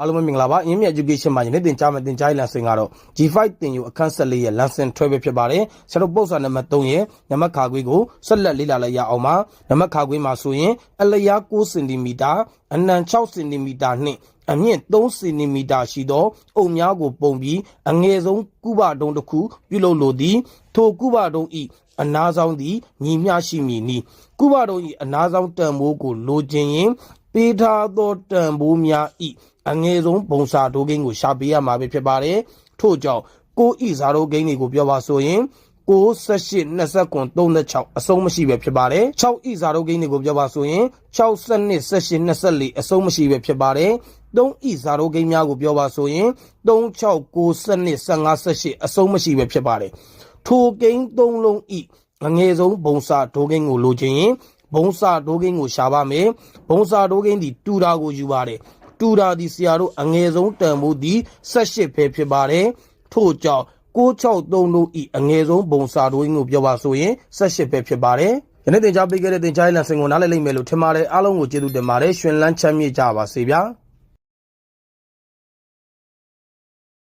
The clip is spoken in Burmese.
အားလုံးပဲမင်္ဂလာပါအင်းမြတ် education မှာယနေ့သင်ကြားမယ့်သင်ကြားရေးလမ်းစဉ်ကတော့ G5 သင်ယူအခန်း14ရဲ့လမ်းစဉ်ထွဲပဲဖြစ်ပါတယ်ဆရာတို့ပု္ပ္ပစာနံပါတ်3ရဲ့နံပါတ်ခါခွေးကိုဆက်လက်လေ့လာလိုက်ရအောင်ပါနံပါတ်ခါခွေးမှာဆိုရင်အလျား9စင်တီမီတာအနံ6စင်တီမီတာနှင့်အမြင့်3စင်တီမီတာရှိသောအုံများကိုပုံပြီးအငယ်ဆုံးကုဘတုံးတစ်ခုပြုလုပ်လိုသည်ထိုကုဘတုံးဤအနာဆောင်သည်ညီမျှရှိမည်နီကုဘတုံးဤအနာဆောင်တန်မိုးကိုလိုချင်ရင်ပေးထားသောတန်ဖိုးများဤ အငယ်ဆုံးဘုံစာဒိုးကိန်းကိုရှာပေးရမှာပဲဖြစ်ပါတယ်ထို့ကြောင့်ကိုဤဇာဒိုးကိန်းတွေကိုပြောပါဆိုရင်6 18 29 36အဆုံးမရှိပဲဖြစ်ပါတယ်6ဤဇာဒိုးကိန်းတွေကိုပြောပါဆိုရင်6 12 18 24အဆုံးမရှိပဲဖြစ်ပါတယ်3ဤဇာဒိုးကိန်းများကိုပြောပါဆိုရင်3 6 9 12 15 18အဆုံးမရှိပဲဖြစ်ပါတယ်ထိုကိန်း၃လုံးဤအငယ်ဆုံးဘုံစာဒိုးကိန်းကိုလိုချင်ရင်ဘုံစာဒိုးကိန်းကိုရှာပါမယ်ဘုံစာဒိုးကိန်းဒီတူတာကိုယူပါတယ် တူတာဒီဆရာတို့အငယ်ဆုံးတန်ဖိုးဒီ18ပဲဖြစ်ပါတယ်ထို့ကြောင့်663တို့ဤအငယ်ဆုံးဘုံစာဒိုးကိန်းကိုပြောပါဆိုရင်18ပဲဖြစ်ပါတယ်ယနေ့သင်ကြားပေးခဲ့တဲ့သင်ကြားရေးလမ်းစဉ်ကိုနားလည်လိမ့်မယ်လို့ထင်ပါတယ်အားလုံးကိုကျေးဇူးတင်ပါတယ်ရှင်လန်းချမ်းမြေ့ကြပါစေဗျာ